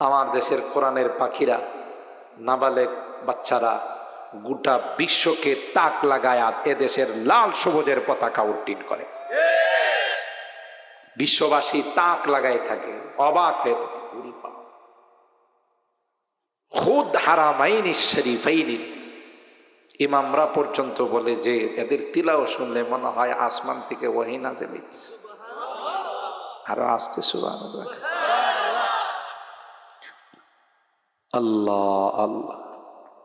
আমার দেশের কোরআনের পাখিরা, নাবালেক বাচ্চারা, গোটা বিশ্বকে তাক লাগায় এ দেশের লাল সবুজের পতাকা উড্ডীন করে বিশ্ববাসী তাক লাগাই থাকে, অবাক হয়ে থাকে। খুদ হারামাইনি শরীফাইনি ইমামরা পর্যন্ত বলে যে, এদের তিলাও শুনলে মনে হয় আসমান থেকে ওহি নাজেল হইতেছে। আরও আসতে আল্লাহ আল্লাহ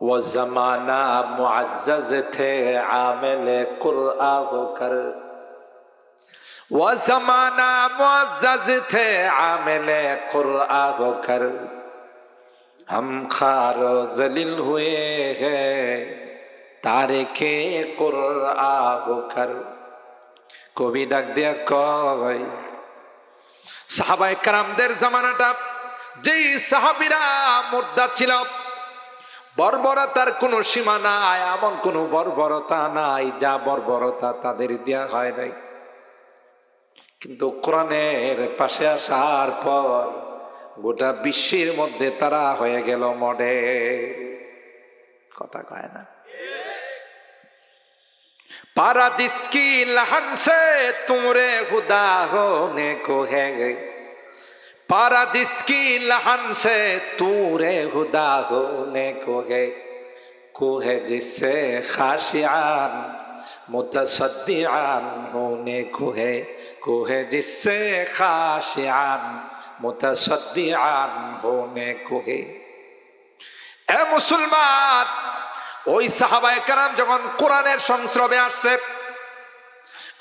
وہ زمانہ معزز تھے عامل قرآ ہو کر وہ زمانہ معزز تھے عامل قرآ ہو کر ہم خار و ذلیل ہوئے ہیں تارکے قرآ ہو کر কবি ডাক দিয়া কয় সাহাবায় কারামদের জামানাটা যেই সাহাবিরা মুর্দা ছিল, বর্বরতার কোনো সীমা নাই, এমন কোনো বর্বরতা নাই যা বর্বরতা তাদের দেওয়া হয় নাই। কিন্তু কোরআনের পাশে আসার পর গোটা বিশ্বের মধ্যে তারা হয়ে গেল মডে কথা কয় না। পারা কি লহন সে, তুমরে হুদা হোনে কো হে पारा जिसकी लहन से तूरे खुदा होने को है को है जिससे खाशियान मुतसद्दियान होने को है को है जिससे खाशियान मुतसद्दियान होने को है এ মুসলমান ওই সাহাবায়ে কারাম যখন কোরআনের সংস্রবে আসছে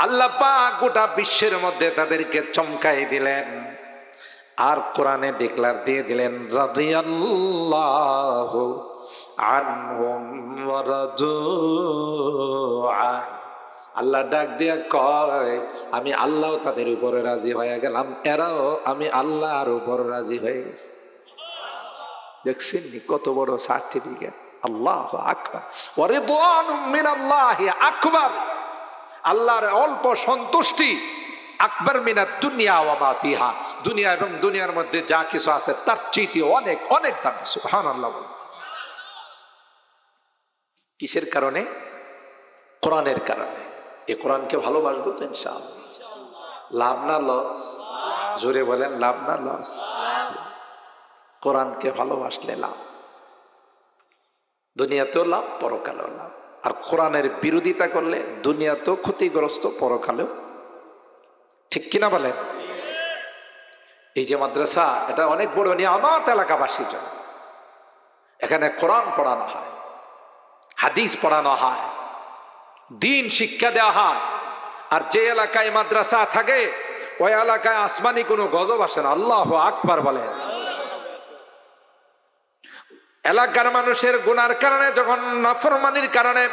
আল্লাহ পাক গোটা বিশ্বের মধ্যে তাদেরকে চমকাই দিলেন আর কোরআনে ডিক্লার দিয়ে দিলেন, রাদিয়াল্লাহু আনহুম আল্লাহ ডাক দিয়া কয়, আমি আল্লাহ তাদের উপরে রাজি হয়ে গেলাম, এরাও আমি আল্লাহর উপর রাজি হয়ে গেছি। দেখছেন কত বড় সার্টিফিকেট আল্লাহ আকবার। ওয়ারিদওয়ান মিন আল্লাহ আকবার। আল্লাহর অল্প সন্তুষ্টি আকবর মিনা দুনিয়া ওয়া মা ফিহা। দুনিয়া এবং দুনিয়ার মধ্যে যা কিছু আছে, তার চাইতে অনেক অনেক দাম। সুবহানাল্লাহ বলেন। কিসের কারণে? কোরআনের কারণে। এই কোরআনকে ভালোবাসবো তো ইনশাআল্লাহ। লাভ না লস? জোরে বলেন, লাভ না লস? কোরআনকে ভালোবাসলে লাভ। দুনিয়াতেও লাভ, পরকালেও লাভ। আর কোরআনের বিরোধিতা করলে দুনিয়াতেও ক্ষতিগ্রস্ত, পরকালেও ঠিক কিনা বলেন? এই যে মাদ্রাসা, এটা অনেক বড় নিয়ামত এলাকাবাসীর জন্য। এখানে কোরআন পড়ানো হয়, হাদিস পড়ানো হয়, দিন শিক্ষা দেওয়া হয়। আর যে এলাকায় মাদ্রাসা থাকে, ওই এলাকায় আসমানি কোনো গজব আসে না। আল্লাহ আকবার বলেন। এলাকার মানুষের গুনার কারণে, যখন নাফরমানির কারণে,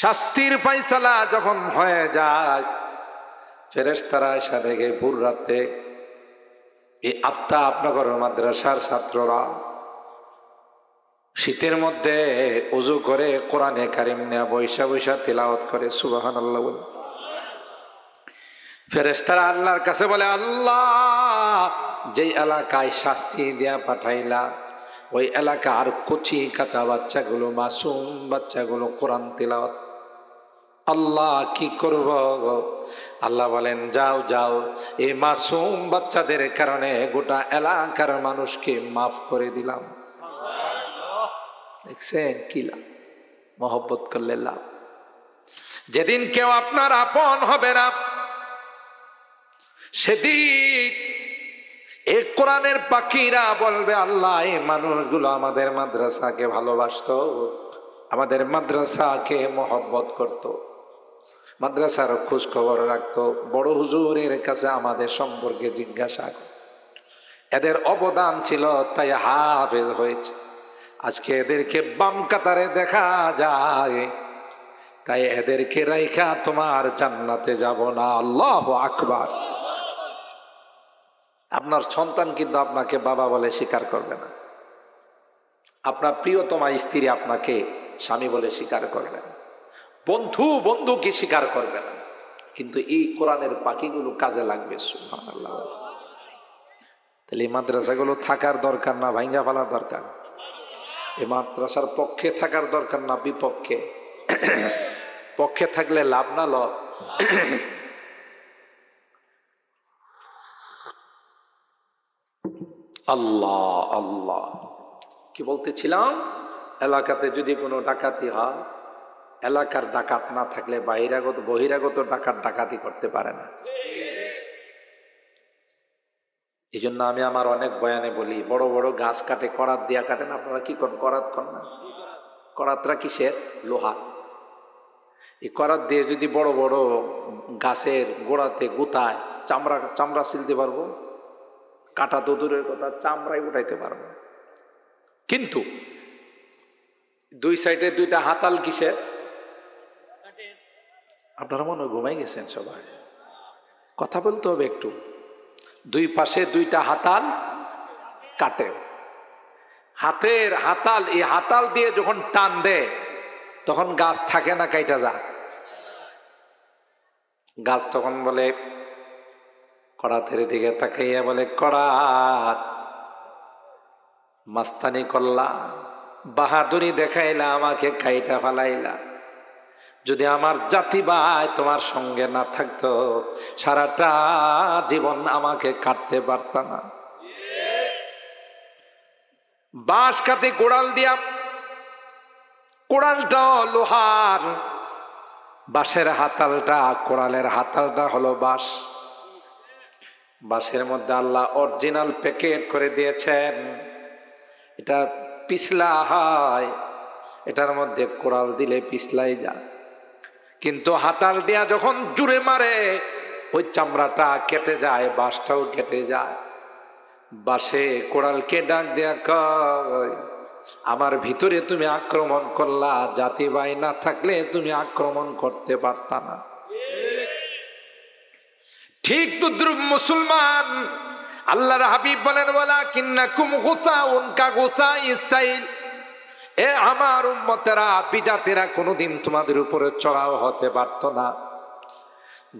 শাস্তির ফাইসালা যখন হয়ে যায় ফেরেস্তারা এসে দেখে ভোর রাতে এই আত্মা আপনাগর মাদ্রাসার ছাত্ররা শীতের মধ্যে উজু করে কোরআনে কারিম নেয়া বৈশা বৈশা তিলাওয়াত করে সুবাহান আল্লাহ বলে। ফেরেস্তারা আল্লাহর কাছে বলে, আল্লাহ, যেই এলাকায় শাস্তি দিয়া পাঠাইলা, ওই এলাকার কচি কাঁচা বাচ্চাগুলো, মাসুম বাচ্চাগুলো কোরআন তিলাওয়াত আল্লাহ কি করব? আল্লাহ বলেন, যাও যাও। এই মাসুম বাচ্চাদের কারণে গোটা এলাকার মানুষকে মাফ করে দিলাম। দেখছেন কি লাভ? মহব্বত করলে লাভ। যেদিন কেউ আপনার আপন হবে না, সেদিন এ কোরআনের পাখিরা বলবে, আল্লাহ, এই মানুষগুলো আমাদের মাদ্রাসাকে ভালোবাসতো, আমাদের মাদ্রাসাকে মহব্বত করত। মাদ্রাসার খোঁজ খবর রাখতো, বড় হুজুরের কাছে আমাদের সম্পর্কে জিজ্ঞাসা। এদের অবদান ছিল, তাই হাফেজ হয়েছে। আজকে এদেরকে বাম কাতারে দেখা যায়। তাই এদেরকে রাইখা তোমার জান্নাতে যাব না। আল্লাহ আকবার। আপনার সন্তান কিন্তু আপনাকে বাবা বলে স্বীকার করবে না। আপনার প্রিয়তমা স্ত্রী আপনাকে স্বামী বলে স্বীকার করবে না। বন্ধু, বন্ধুকে স্বীকার করবে না। কিন্তু এই কোরআনের পাখিগুলো কাজে লাগবে তাহলে এই মাদ্রাসাগুলো থাকার দরকার না ভাঙ্গা ফেলার দরকার? এই মাদ্রাসার পক্ষে থাকার দরকার না, বিপক্ষে? পক্ষে থাকলে লাভ না, লস? আল্লাহ আল্লাহ। কি বলতেছিলাম? এলাকাতে যদি কোনো ডাকাতি হয় এলাকার ডাকাত না থাকলে বাহিরাগত, বহিরাগত ডাকাত ডাকাতি করতে পারে না। এই জন্য আমি আমার অনেক বয়ানে বলি, বড় বড় গাছ কাটে, করাত দিয়া কাটেন, আপনারা কি করেন? করাত করেন না। করাতরা কিসের? লোহা। এই করাত দিয়ে যদি বড় বড় গাছের গোড়াতে গুতায়, চামড়া চামড়া সিলতে পারব? কাটা তো দূরের কথা, চামড়াই উঠাইতে পারব। কিন্তু দুই সাইডে দুইটা হাতাল কিসের? আপনারা মনে ঘুমাই গেছেন সবাই। কথা বলতে হবে একটু। দুই পাশে দুইটা হাতাল কাটে। হাতের হাতাল, এই হাতাল দিয়ে যখন টান দেয়, তখন গাছ থাকে না, কাইটা যা গাছ তখন বলে, কড়াতের দিকে তাকাইয়া বলে কড়াত মাস্তানি করলা, বাহাদুরি দেখাইলা, আমাকে খাইটা ফালাইলা। যদি আমার জাতি ভাই তোমার সঙ্গে না থাকতো, সারাটা জীবন আমাকে কাটতে পারত না। বাঁশ কাতে কোড়াল দিয়া, কোড়ালটা লোহার, বাঁশের হাতালটা, কোড়ালের হাতালটা হলো বাঁশ। বাঁশের মধ্যে আল্লাহ অরিজিনাল প্যাকেট করে দিয়েছেন। এটা পিছলা হয়, এটার মধ্যে কোড়াল দিলে পিছলাই যায়। কিন্তু হাতাল দিয়া যখন জুড়ে মারে, ওই চামড়াটা কেটে যায়, বাঁশটাও কেটে যায়। বাসে কোড়ালকে ডাক দেয়া কয়, আমার ভিতরে তুমি আক্রমণ করলা, জাতি ভাই না থাকলে তুমি আক্রমণ করতে পারতা না। ঠিক তো দ্রুব মুসলমান, আল্লাহর হাবিব বলেন বলা কিন্না কুম গোসা উনকা গোসা ইসাইল এ আমার উম্মতেরা, বিজাতিরা কোনোদিন তোমাদের উপরে চড়াও হতে পারত না।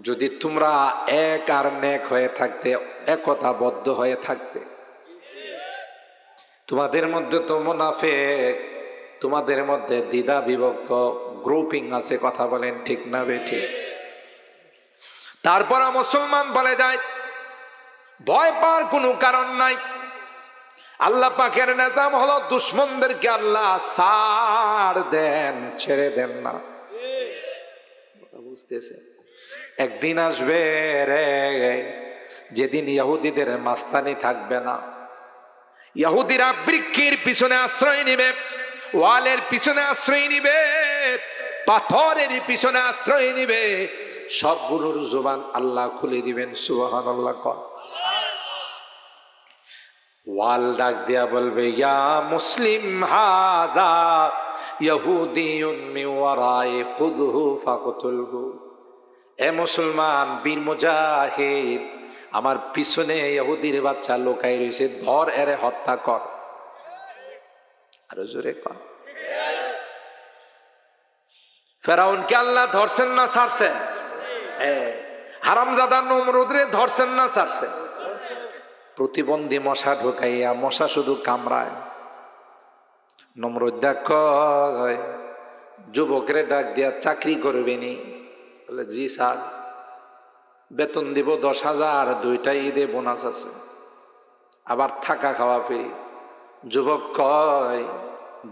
যদি তোমরা এক আর নেক হয়ে থাকতে, একতাবদ্ধ হয়ে থাকতে। তোমাদের মধ্যে তো মুনাফে তোমাদের মধ্যে দ্বিধা বিভক্ত গ্রুপিং আছে, কথা বলেন ঠিক না বেঠি। তারপর মুসলমান বলে যায়, ভয় পাওয়ার কোনো কারণ নাই। আল্লাহ পাকের নিজাম হলো, দুশ্মনদেরকে আল্লাহ সার দেন, ছেড়ে দেন না। বুঝতেছে একদিন আসবে রে, যেদিন ইহুদিদের মাস্তানি থাকবে না। ইহুদিরা বৃক্ষের পিছনে আশ্রয় নিবে, ওয়ালের পিছনে আশ্রয় নিবে, পাথরের পিছনে আশ্রয় নিবে, সবগুলোর জোবান আল্লাহ খুলে দিবেন সুবাহান আল্লাহ কর। ওয়াল ডাক দিয়া বলবে, ইয়া মুসলিম হাদা ইহুদিয়ুন মিন ওয়ারায়ে খুদহু ফাকতুলহু। এ মুসলমান, বীর মুজাহিদ, আমার পিছনে ইহুদির বাচ্চা লোকাই রয়েছে, ধর এরে হত্যা কর। আরও জোরে কর। ফেরাউনকে আল্লাহ ধরছেন না, ছাড়ছেন? হারামজাদা নমরুদরে ধরছেন না, ছাড়ছেন? প্রতিবন্ধী মশা ঢুকাইয়া মশা শুধু কামড়ায়। নমরুদ দেখ যুবকরে ডাক দিয়া চাকরি করবেনি বলে, জি স্যার। বেতন দিব দশ হাজার, দুইটা ঈদে বোনাস আছে। আবার থাকা খাওয়া ফ্রি যুবক, কয়,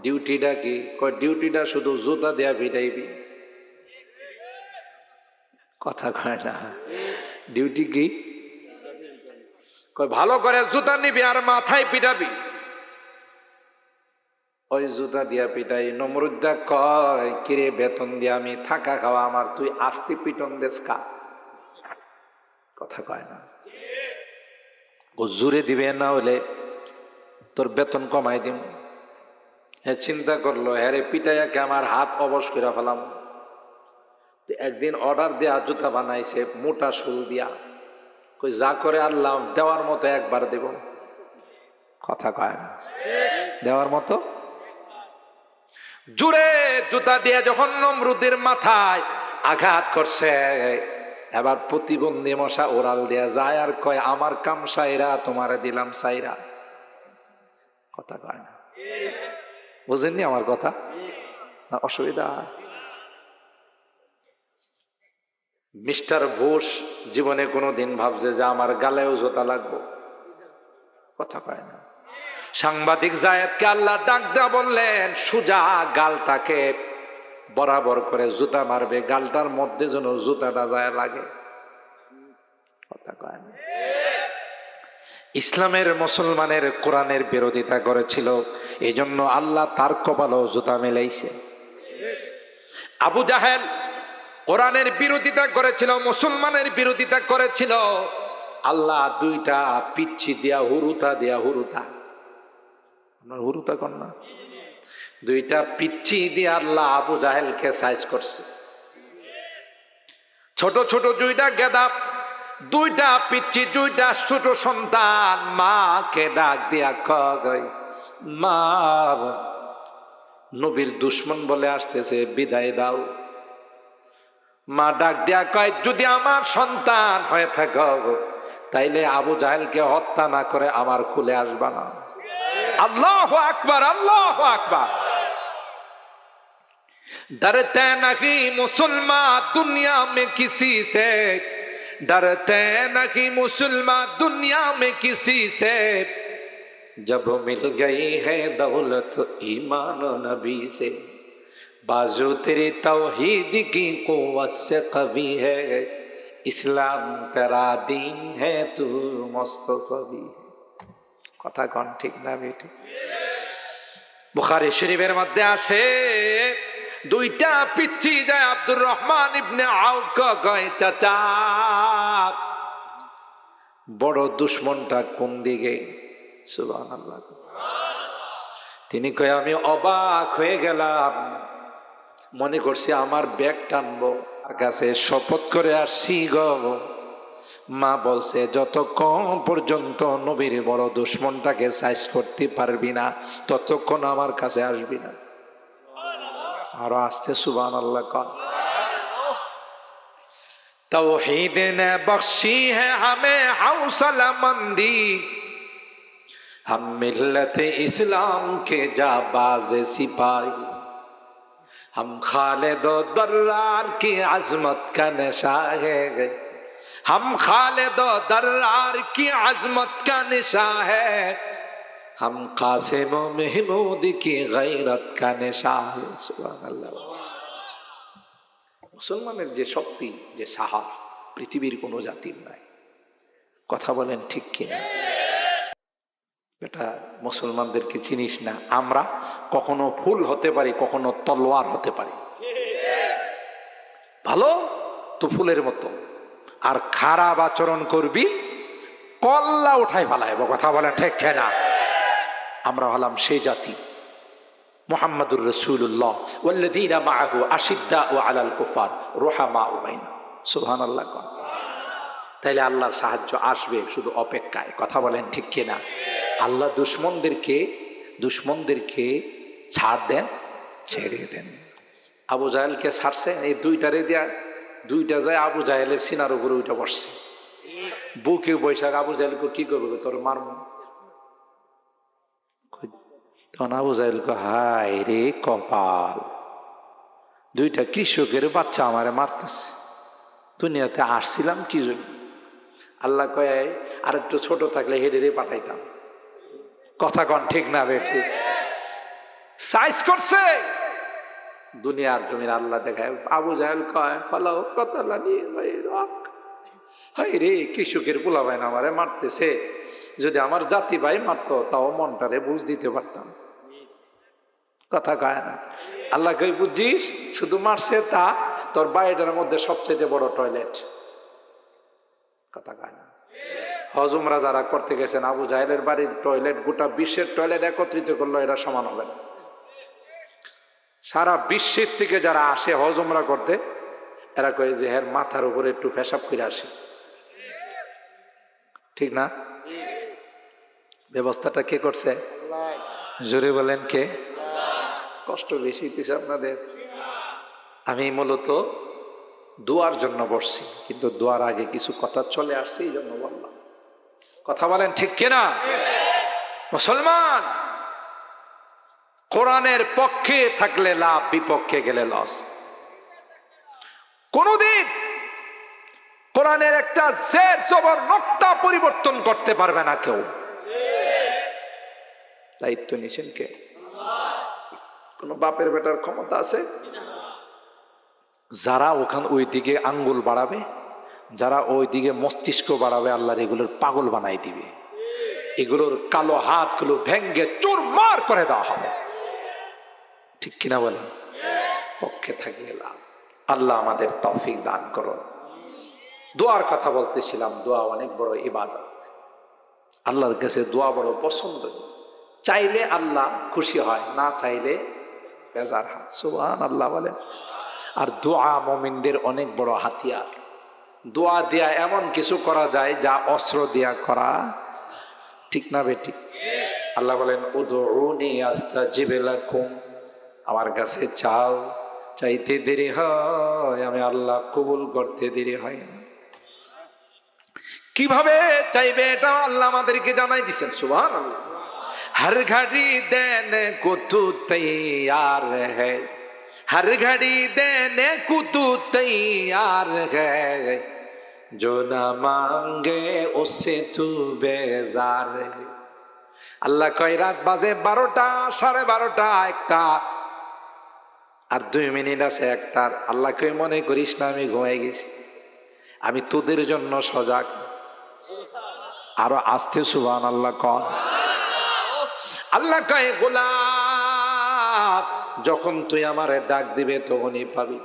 ডিউটিটা কি? কয়, ডিউটিটা শুধু জুতা দেয়া ভিটাইবি। কথা কয় না। ডিউটি কি? ভালো করে জুতা নিবি আর মাথায় পিটাবি। ওই জুতা দিয়া পিটাই নমরুদ্দা কয়, কিরে বেতন দিয়ে আমি থাকা খাওয়া আমার তুই আস্তি পিটন দেশ কা? কথা কয় না। ও জুড়ে দিবে না হলে তোর বেতন কমাই দিম। হ্যাঁ চিন্তা করল হ্যারে পিটাইয়াকে আমার হাত অবশ করে ফেলাম? একদিন অর্ডার দেয়া জুতা বানাইছে মোটা শুল দিয়া। কই, যা করে আল্লাহ দেওয়ার মতো একবার দেব। কথা কয় না। দেওয়ার মতো? জুড়ে জুতা দিয়ে যখন নমরুদের মাথায় আঘাত করছে, এবার প্রতিবন্ধী মশা ওরাল দেয়া যায় আর কয়, আমার কাম সাইরা, তোমারে দিলাম সাইরা। কথা কয় না। বুঝেননি আমার কথা? না, অসুবিধা? মিস্টার বোস জীবনে কোনো দিন ভাবছে যে আমার গালেও জোতা লাগবো। কথা কয় না। সাংবাদিক জায়েদকে আল্লাহ ডাক দেয়া বললেন, সুজা গালটাকে বরাবর করে জুতা মারবে, গালটার মধ্যে যেন জুতাটা যায় লাগে। কথা কয় না। ইসলামের মুসলমানের কোরআনের বিরোধিতা করেছিল এই জন্য আল্লাহ তার কপালও জুতা মেলাইছে। আবু জাহেল কোরআনের বিরোধিতা করেছিল, মুসলমানের বিরোধিতা করেছিল। আল্লাহ দুইটা পিচ্ছি দিয়া হুরুতা দিয়া হুরুতা। আপনার হুরুতা না? দুইটা পিচ্ছি দিয়ে আল্লাহ আবু জাহেলকে সাইজ করছে। ছোট ছোট দুইটা গেদা, দুইটা পিচ্ছি, দুইটা ছোট সন্তান, মাকে ডাক দিয়া কয়, মা, নবীর দুশ্মন বলে আসতেছে, বিদায় দাও। মা ডাক দিয়া কয় যদি আমার সন্তান হয়ে থাক তাইলে আবু জাহেলকে হত্যা না করে আমার কুলে আসবা না আল্লাহ আকবার আল্লাহ আকবার डरते नहीं मुसलमान दुनिया में किसी से डरते नहीं मुसलमान दुनिया में किसी से जब मिल गई है दौलत ईमान नबी से बाजू तेरी तौहीद की कुव्वत से कभी है इस्लाम तेरा दीन है तू मुस्तफी है কথা কন ঠিক না বেটি বুখারি শরীফের মধ্যে আসে দুইটা পিচ্ছি যায় আব্দুর রহমান ইবনে আউফ কয় চাচা বড় দুশ্মনটা কোন দিকে সুবহানাল্লাহ তিনি কয় আমি অবাক হয়ে গেলাম মনে করছি আমার ব্যাগ টানবো আর কাছে শপথ করে আসছি গ। মা বলছে, যতক্ষণ পর্যন্ত নবীর বড় দুশ্মনটাকে সাইজ করতে পারবি না, ততক্ষণ আমার কাছে আসবি না। আরও আসতে সুবান আল্লাহ কন। توحید نے بخشی হে হামে حوصلہ مندی ہم ملت اسلام کے جاں باز ہم خالد و درار کی عظمت کا نشہ ہے ہم خالد و درار کی عظمت کا نشہ ہے ہم قاسم و محمود کی غیرت کا نشہ ہے سبحان اللہ মুসলমানের যে শক্তি যে সাহা পৃথিবীর কোনো জাতির নাই কথা বলেন ঠিক কিনা এটা মুসলমানদেরকে চিনিস না। আমরা কখনো ফুল হতে পারি, কখনো তলোয়ার হতে পারি। ভালো? তো ফুলের মতো। আর খারাপ আচরণ করবি, কল্লা উঠাই ফেলায় কথা বলে ঠিক না আমরা হলাম সেই জাতি। মোহাম্মদুর রসুল্লাহ মাআহু আশিদ্দাউ আলাল কুফার রুহামাউ বাইনা। সুবহানাল্লাহ কোন। তাইলে আল্লাহর সাহায্য আসবে শুধু অপেক্ষায়। কথা বলেন ঠিক কিনা? আল্লাহ দুশ্মনদেরকে দুশ্মনদেরকে ছাড় দেন, ছেড়ে দেন। আবু জাহেলকে ছাড়ছে, এই দুইটারে দেয়া, দুইটা যায় আবু জাহেলের সিনার উপরে ওইটা বসছে। বুকে বৈশাখ, আবু জাহেলকে কি করবে তোর মারমু? তখন আবু জাহেল হায় রে কপাল, দুইটা কৃষকের বাচ্চা আমারে মারতেছে। দুনিয়াতে আসছিলাম কি জন্য? আল্লাহ কয় আর একটু ছোট থাকলে হেডে রে পাঠাইতাম। কথা কন ঠিক না বে, ঠিক। সাইজ করছে। দুনিয়ার জমির আল্লাহ দেখায়, আবু জাহেল কয় ফলাও নিয়ে হাই রে, কৃষকের পোলা ভাই আমারে মারতেছে। যদি আমার জাতি ভাই মারতো, তাও মনটারে বুঝ দিতে পারতাম। কথা কয় না। আল্লাহ কই বুঝছিস? শুধু মারছে তা, তোর বাড়িটার মধ্যে সবচেয়ে বড় টয়লেট কথা কয় না। হজুমরা যারা করতে গেছেন, আবু জাহেলের বাড়ির টয়লেট গোটা বিশ্বের টয়লেট একত্রিত করল এটা সমান হবে না। সারা বিশ্বের থেকে যারা আসে হজমরা করতে, এরা কয়ে যে হ্যাঁ মাথার উপরে একটু ফেসাব করে আসে। ঠিক না? ব্যবস্থাটা কে করছে? জোরে বলেন কে? কষ্ট বেশি হইতেছে আপনাদের। আমি মূলত দোয়ার জন্য বসছি, কিন্তু দোয়ার আগে কিছু কথা চলে আসছে, এই জন্য বললাম। কথা বলেন ঠিক কিনা? মুসলমান, কোরআনের পক্ষে থাকলে লাভ, বিপক্ষে গেলে লস। কোনদিন কোরআনের একটা জের জবর নকটা পরিবর্তন করতে পারবে না কেউ। দায়িত্ব নিছেন কে? কোন বাপের বেটার ক্ষমতা আছে? যারা ওখান ওই দিকে আঙ্গুল বাড়াবে, যারা ওই দিকে মস্তিষ্ক বাড়াবে, আল্লাহর এগুলোর পাগল বানাই দিবে। এগুলোর কালো হাতগুলো ভেঙ্গে চুরমার করে দেওয়া হবে। ঠিক কিনা বলেন? পক্ষে থাকলে লাভ। আল্লাহ আমাদের তৌফিক দান করুন। দোয়ার কথা বলতেছিলাম, দোয়া অনেক বড় ইবাদত। আল্লাহর কাছে দোয়া বড় পছন্দ। চাইলে আল্লাহ খুশি হয়, না চাইলে বেজার হয়। সুবহান আল্লাহ বলেন। আর দোয়া মমিনদের অনেক বড় হাতিয়ার। দোয়া দেয়া এমন কিছু করা যায় যা অস্ত্র দেয়া করা ঠিক না বেটি আল্লাহ বলেন উদৌনি আস্তা জিবেলা কুম আমার কাছে চাও, চাইতে দেরি হয়, আমি আল্লাহ কবুল করতে দেরি হয় না। কীভাবে চাইবে এটা আল্লাহ আমাদেরকে জানাই দিচ্ছেন সুভান হর ঘড়ি দেন কত তৈয়ার হ্যাঁ हर घड़ी देने को तू तैयार है जो न मांगे उससे तू बेजार है আল্লাহ কয় রাত বাজে বারোটা সাড়ে বারোটা একটা আর দুই মিনিট আছে একটার আল্লাহ কই মনে করিস না আমি ঘুমাই গেছি আমি তোদের জন্য সজাগ আরো আসতে সুবান আল্লাহ কন আল্লাহ কয় গোলাপ যখন তুই আমারে ডাক দিবে, তখনই পাবি।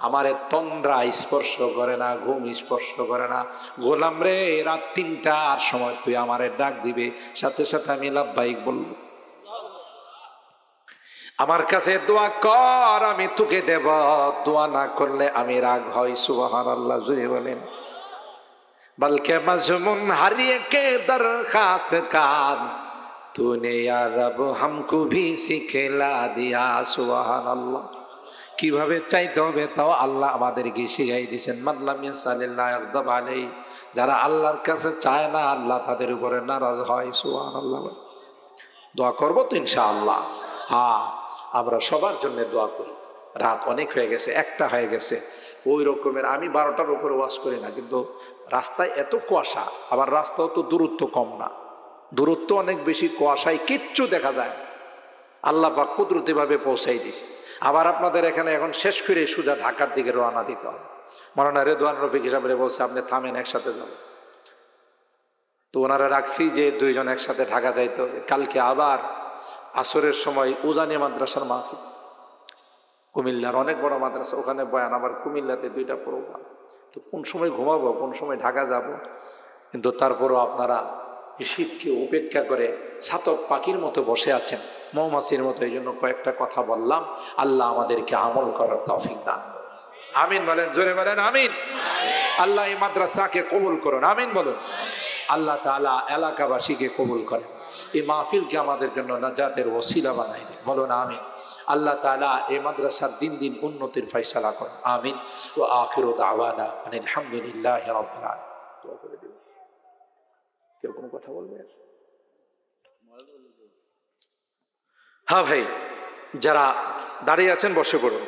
আমারে তন্দ্রা স্পর্শ করে না, ঘুম স্পর্শ করে না। গোলাম রে, রাত তিনটার সময় তুই আমারে ডাক দিবে। সাথে সাথে আমি লাভবাহিক বলব। আমার কাছে দোয়া কর, আমি তোকে দেব। দোয়া না করলে আমি রাগ হয় সুবহান আল্লাহ জুড়ে বলেন। بلکہ مضمون ہر کے درخواست کار تو نے یا رب ہم کو بھی سکھلا دیا سبحان اللہ কীভাবে চাইতে হবে তাও আল্লাহ আমাদেরকে শিখাই দিয়েছেন। মাল্লাম ইয়াসালিল্লাহ একদম আলাই। যারা আল্লাহর কাছে চায় না, আল্লাহ তাদের উপরে নারাজ হয় সুহান আল্লাহ দোয়া করব তো ইনশাআল্লাহ। হ্যাঁ আমরা সবার জন্য দোয়া করি। রাত অনেক হয়ে গেছে, একটা হয়ে গেছে। ওই রকমের, আমি বারোটার উপরে ওয়াশ করি না, কিন্তু রাস্তায় এত কুয়াশা, আবার রাস্তাও তো দূরত্ব কম না। দূরত্ব অনেক বেশি, কুয়াশায় কিচ্ছু দেখা যায় আল্লাহ বা কুদরতিভাবে পৌঁছাই দিছে আবার আপনাদের এখানে এখন শেষ করে সোজা ঢাকার দিকে রওনা দিতে হবে। মরানা রেদওয়ান রফিক হিসাবে বলছে, আপনি থামেন, একসাথে যাবেন তো ওনারা রাখছি যে দুইজন একসাথে ঢাকা যাইতে হবে। কালকে আবার আসরের সময় উজানি মাদ্রাসার মাহফিল। কুমিল্লার অনেক বড় মাদ্রাসা, ওখানে বয়ান আবার কুমিল্লাতে দুইটা প্রোগ্রাম তো কোন সময় ঘুমাবো, কোন সময় ঢাকা যাব। কিন্তু তারপরও আপনারা শীতকে উপেক্ষা করে ছাতক পাখির মতো বসে আছেন, মৌমাছির মতো, এই জন্য কয়েকটা কথা বললাম। আল্লাহ আমাদেরকে আমল করার তৌফিক দান আমিন বলেন, জোরে বলেন, আমিন। আল্লাহ এই মাদ্রাসাকে কবুল করুন, আমিন বলুন। আল্লাহ তালা এলাকাবাসীকে কবুল করেন। এই মাহফিলকে আমাদের জন্য নাজাতের ওসিলা বানাই দিন বলুন আমিন। আল্লাহ তাআলা এই মাদ্রাসার দিন দিন উন্নতির ফয়সালা করেন। আমিন। ও আখির দাওয়ানা মানে আলহামদুলিল্লাহ দিন কেউ কোনো কথা বলবে? হ্যাঁ ভাই, যারা দাঁড়িয়ে আছেন, বসে পড়ুন।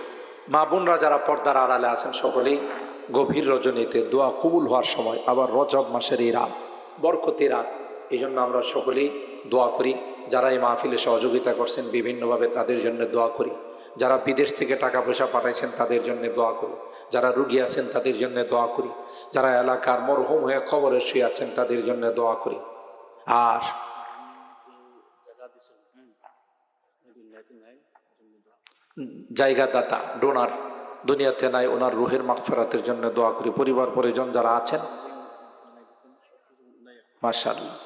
মা বোনরা যারা পর্দার আড়ালে আছেন, সকলেই গভীর রজনীতে দোয়া কবুল হওয়ার সময়, আবার রজব মাসের এই রাত বরকতি রাত এই জন্য আমরা সকলেই দোয়া করি। যারা এই মাহফিলে সহযোগিতা করছেন, বিভিন্নভাবে তাদের জন্য দোয়া করি। যারা বিদেশ থেকে টাকা পয়সা পাঠাইছেন, তাদের জন্য দোয়া করি। যারা রুগী আছেন, তাদের জন্য দোয়া করি। যারা এলাকার মরহুম হয়ে খবরে শুয়ে আছেন, তাদের জন্য দোয়া করি। আর জায়গা দাতা ডোনার, দুনিয়াতে নাই, ওনার রুহের মাগফিরাতের জন্য দোয়া করি। পরিবার, পরিজন যারা আছেন মার্শাল্লাহ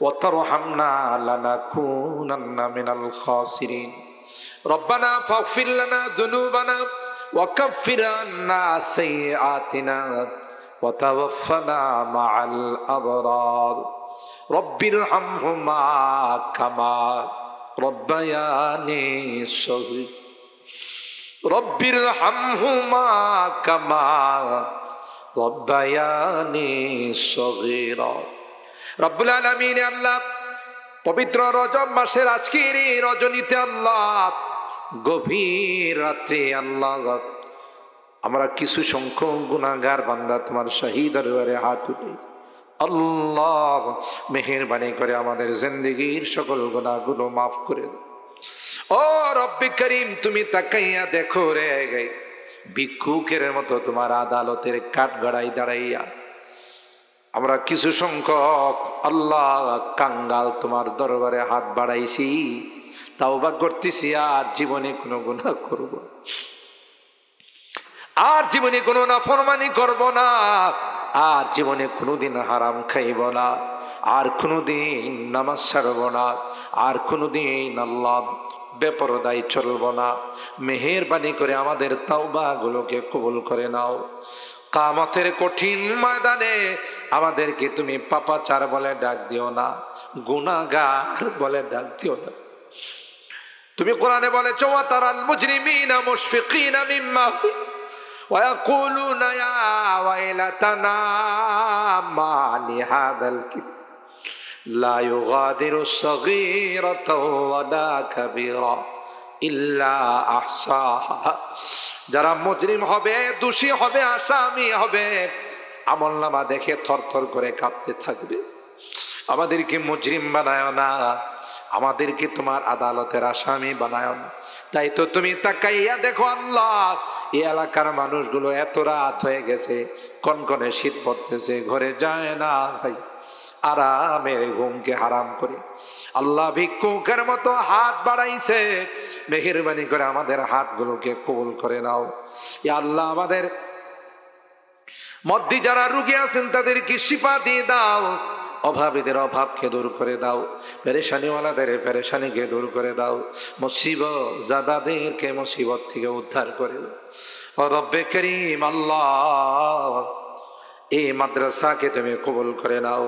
وترحمنا لنكونن من الخاسرين. ربنا فاغفر لنا ذنوبنا وكفر عنا سيئاتنا وتوفنا مع الأبرار. رب ارحمهما كما ربياني صغير. رب ارحمهما كما ربياني صغيرا. রব্বুল আলামিন আল্লাহ, পবিত্র রজব মাসের আজকের এই রজনীতে আল্লাহ, গভীর রাত্রে আল্লাহ, আমরা কিছু সংখ্যক গুণাগার বান্দা তোমার শহীদ দরবারে হাত উঠে। আল্লাহ মেহেরবানি করে আমাদের জিন্দগির সকল গুণাগুলো মাফ করে ও রব্বি করিম, তুমি তাকাইয়া দেখো রে ভিক্ষুকের মতো তোমার আদালতের কাঠ গড়াই দাঁড়াইয়া আমরা কিছু সংখ্যক আল্লাহ কাঙ্গাল তোমার দরবারে হাত বাড়াইছি। তাও বা করতেছি, আর জীবনে কোনো গুণা করব আর জীবনে কোনো না ফরমানি করব না। আর জীবনে কোনোদিন হারাম খাইব না। আর কোনোদিন নামাজ ছাড়ব না। আর কোনোদিন আল্লাহ বেপরদায় চলব না। মেহেরবানি করে আমাদের তাওবা গুলোকে কবুল করে নাও। কামতের কঠিন ময়দানে আমাদেরকে তুমি পাপাচার বলে ডাক দিও না গুনাগার বলে ডাক দিও না তুমি কোরআনে বলে চৌতারাল মুজরিমিনা মুশফিকিনা মিম্মা ফি ويقولون يا ويلتنا ما لهذا الكتاب لا يغادر صغيرة ولا كبيرة إلا أحصاها যারা মুজরিম হবে, দোষী হবে, আসামি হবে আমল নামা দেখে থর থর করে কাঁপতে থাকবে। আমাদেরকে মুজরিম বানায় না, আমাদেরকে তোমার আদালতের আসামি বানায় না। তাই তো তুমি তাকাইয়া দেখো আল্লাহ এই এলাকার মানুষগুলো এত রাত হয়ে গেছে, কনকনে শীত পড়তেছে, ঘরে যায় না ভাই। আরামের ঘুমকে হারাম করে। আল্লাহ ভিক্ষুকের মতো হাত বাড়াইছে। মেহেরবানি করে আমাদের হাতগুলোকে কবুল করে নাও। আল্লাহ, আমাদের মধ্যে যারা রুগী আছেন, তাদেরকে শিপা দিয়ে দাও। অভাবীদের অভাবকে দূর করে দাও। পেরেশানিওয়ালাদের পেরেশানিকে দূর করে দাও। মুসিবত জাদাদেরকে মুসিবত থেকে উদ্ধার করে দাও। রব্বে করিম আল্লাহ এই মাদ্রাসাকে তুমি কবুল করে নাও।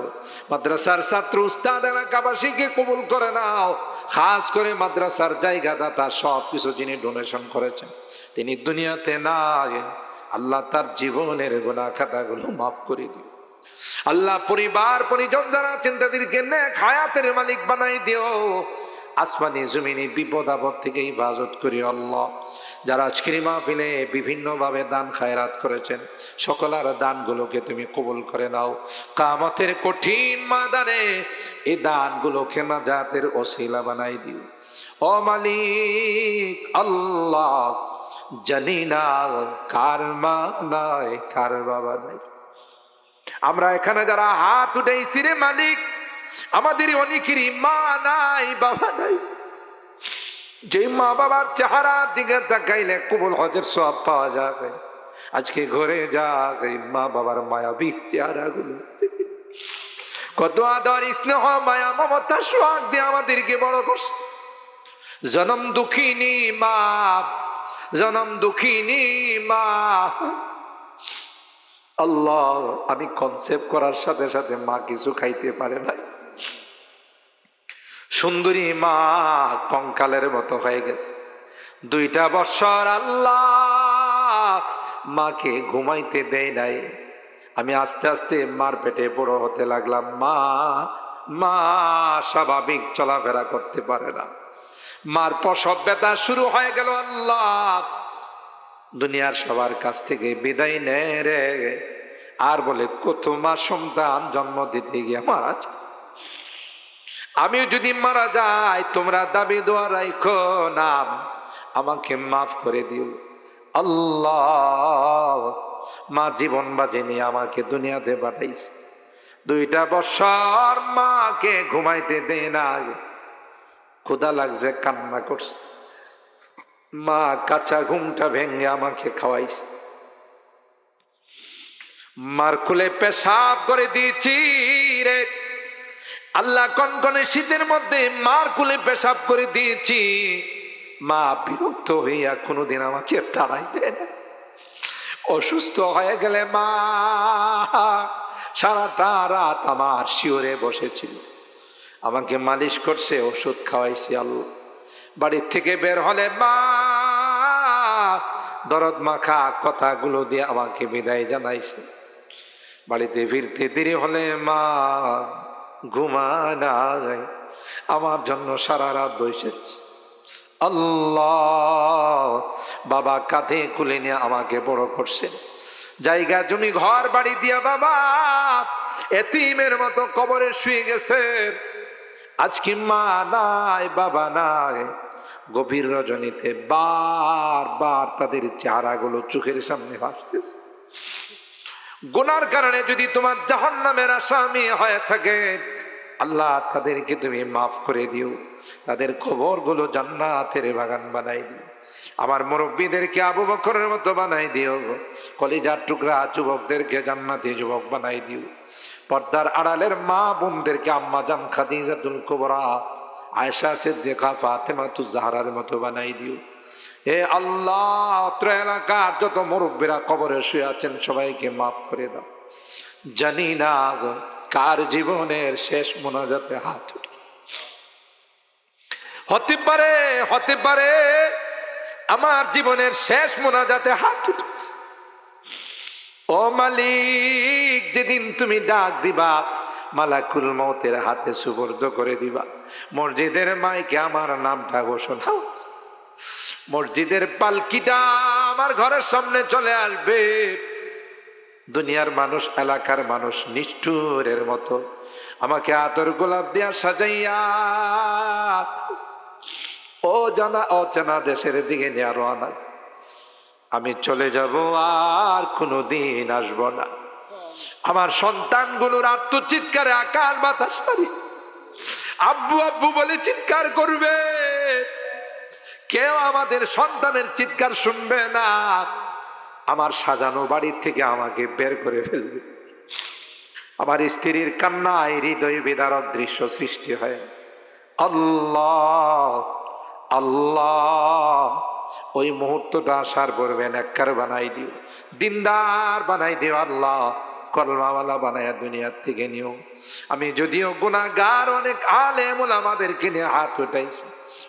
মাদ্রাসার ছাত্র উস্তাদ এলাকাবাসীকে কবুল করে নাও। খাস করে মাদ্রাসার জায়গা দাতা সব কিছু যিনি ডোনেশন করেছেন, তিনি দুনিয়াতে না আল্লাহ তার জীবনের গোনা খাতাগুলো মাফ করে দিও। আল্লাহ পরিবার, পরিজন যারা আছেন, তাদেরকে নেক হায়াতের মালিক বানাই দিও। আসমানি জমিনি বিপদ আপদ থেকে হিফাজত করি, আল্লাহ। যারা আজকের মাহফিলে বিভিন্নভাবে দান খায়রাত করেছেন, সকলার দানগুলোকে তুমি কবুল করে নাও। কামতের কঠিন মাদানে এই দানগুলোকে নাজাতের ওসিলা বানাই দিও। ও মালিক, আল্লাহ, জানি না কার মা নাই কার বাবা নাই। আমরা এখানে যারা হাত উঠেছি রে মালিক আমাদের অনেকেরই মা নাই, বাবা নাই। যে মা বাবার চেহারার দিকে তাকাইলে কুবুল হজের সব পাওয়া যাবে। আজকে ঘরে যা এই মা বাবার মায়াবী চেহারা গুলো কত আদর, স্নেহ, মায়া, মমতা, সোহাগ দিয়ে আমাদেরকে বড় করছে। জনম দুঃখিনী মা, জনম দুঃখিনী মা। আল্লাহ, আমি কনসেপ্ট করার সাথে সাথে মা কিছু খাইতে পারে নাই। সুন্দরী মা কঙ্কালের মতো হয়ে গেছে। দুইটা বছর আল্লাহ মাকে ঘুমাইতে দেয় নাই। আমি আস্তে আস্তে মার পেটে বড় হতে লাগলাম, মা মা, স্বাভাবিক চলাফেরা করতে পারে না। মার প্রসব ব্যথা শুরু হয়ে গেল আল্লাহ। দুনিয়ার সবার কাছ থেকে বিদায় নেয় রে। আর বলে, কত মা সন্তান জন্ম দিতে গিয়ে মারা যায়? আমিও যদি মারা যাই, তোমরা দাবি দোয়া রাখো নাম আমাকে মাফ করে দিও। আল্লাহ, মা জীবন বাজে নিয়ে আমাকে দুনিয়াতে পাঠাইছে। দুইটা বছর মাকে ঘুমাইতে দে না ক্ষুদা লাগছে, কান্না করছে। মা কাঁচা ঘুমটা ভেঙে আমাকে খাওয়াইছে। মার খুলে পেশাব করে দিয়েছি রে। আল্লাহ কনকনে শীতের মধ্যে মার কুলে পেশাব করে দিয়েছি। মা বিরক্ত হইয়া কোনোদিন আমাকে তাড়াই দেয় অসুস্থ হয়ে গেলে মা সারাটা রাত আমার শিওরে বসেছিল। আমাকে মালিশ করছে, ওষুধ খাওয়াইছি আল্লাহ। বাড়ির থেকে বের হলে মা দরদ মাখা কথাগুলো দিয়ে আমাকে বিদায় জানাইছে। বাড়িতে ফিরতে দেরি হলে মা ঘুমায় আমার জন্য সারা রাত বসেছে আল্লাহ, বাবা কাঁধে কুলে নিয়ে আমাকে বড় করছেন জায়গা, জমি, ঘর, বাড়ি দিয়া বাবা, এতিমের মতো কবরে শুয়ে গেছে। আজকে মা নাই, বাবা নাই। গভীর রজনীতে বার বার তাদের চেহারাগুলো চোখের সামনে ভাসতেছে। গুনার কারণে যদি তোমার জাহান নামের আসামি হয়ে থাকে, আল্লাহ তাদেরকে তুমি মাফ করে দিও। তাদের খবরগুলো জান্নাতের বাগান বানাই দিও। আমার মুরব্বীদেরকে আবু বকরের মতো বানাই দিও। কলিজার টুকরা যুবকদেরকে জান্নাতি যুবক বানাই দিও। পর্দার আড়ালের মা বোনদেরকে আম্মা জান খাদিজাতুল কুবরা আয়সা সিদ্দিকা ফাতেমা তু জাহরার মতো বানাই দিও। হে আল্লাহ অত্র এলাকার যত মুরব্বীরা কবরে শুয়ে আছেন, সবাইকে মাফ করে দাও। জানি না কার জীবনের শেষ মোনাজাতে হাত উঠে হতে পারে হতে পারে আমার জীবনের শেষ মোনাজাতে হাত উঠে ও মালিক, যেদিন তুমি ডাক দিবা, মালাকুল মৌতের হাতে সুবর্দ করে দিবা। মসজিদের মাইকে আমার নামটা ঘোষণা মসজিদের পালকিটা আমার ঘরের সামনে চলে আসবে। দুনিয়ার মানুষ, এলাকার মানুষ নিষ্ঠুরের মতো। আমাকে আতর গোলাপ দিয়া সাজাইয়া। ও জানা অজানা দেশের দিকে নিয়ে রওনা। আমি চলে যাব, আর কোনো দিন আসব না। আমার সন্তানগুলোর আত্মচিৎকারে আকার বাতাস পারি আব্বু আব্বু বলে চিৎকার করবে। কেউ আমাদের সন্তানের চিৎকার শুনবে না। আমার সাজানো বাড়ির থেকে আমাকে বের করে ফেলবে। আমার স্ত্রীর কান্নায় হৃদয় বিদারক দৃশ্য সৃষ্টি হয়। আল্লাহ আল্লাহ, ওই মুহূর্তটা আসার পড়বেন এককার বানাই দিও। দিনদার বানাই দিও আল্লাহ। কলমাওয়ালা বানায়া দুনিয়ার থেকে নিও। আমি যদিও গুণাগার অনেক আলেমুল আমাদেরকে নিয়ে হাত উঠাইছি।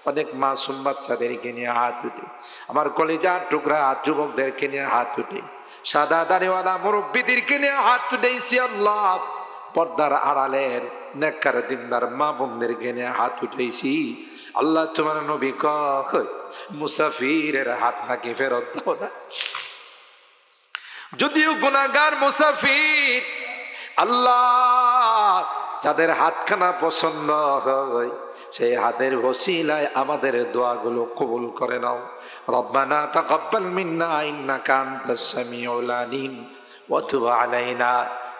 অনেক মাসুম বাচ্চাদেরকে নিয়ে হাত উঠে। আমার কলেজার টুকরা যুবকদেরকে নিয়ে হাত উঠে। সাদা দাড়িওয়ালা মুরব্বীদেরকে নিয়ে হাত উঠেছি আল্লাহ। পর্দার আড়ালের নেককার দিনদার মা বোনদেরকে নিয়ে হাত উঠেছি। আল্লাহ তোমার নবী কয় মুসাফিরের হাত নাকি ফেরত দাও না। যদিও গুণাগার মুসাফির, আল্লাহ যাদের হাতখানা পছন্দ হয় সেই হাতের ওসিলায় আমাদের দোয়াগুলো কবুল করে নাও রব্বানা তাকাব্বাল মিন্না ইন্নাকা আনতাস সামিউল আলিম ওয়া তুব আলাইনা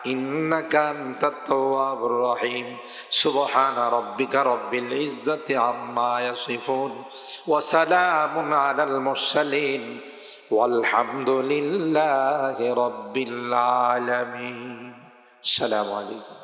إنك أنت التواب الرحيم سبحان ربك رب العزة عما يصفون وسلام على المرسلين والحمد لله رب العالمين السلام عليكم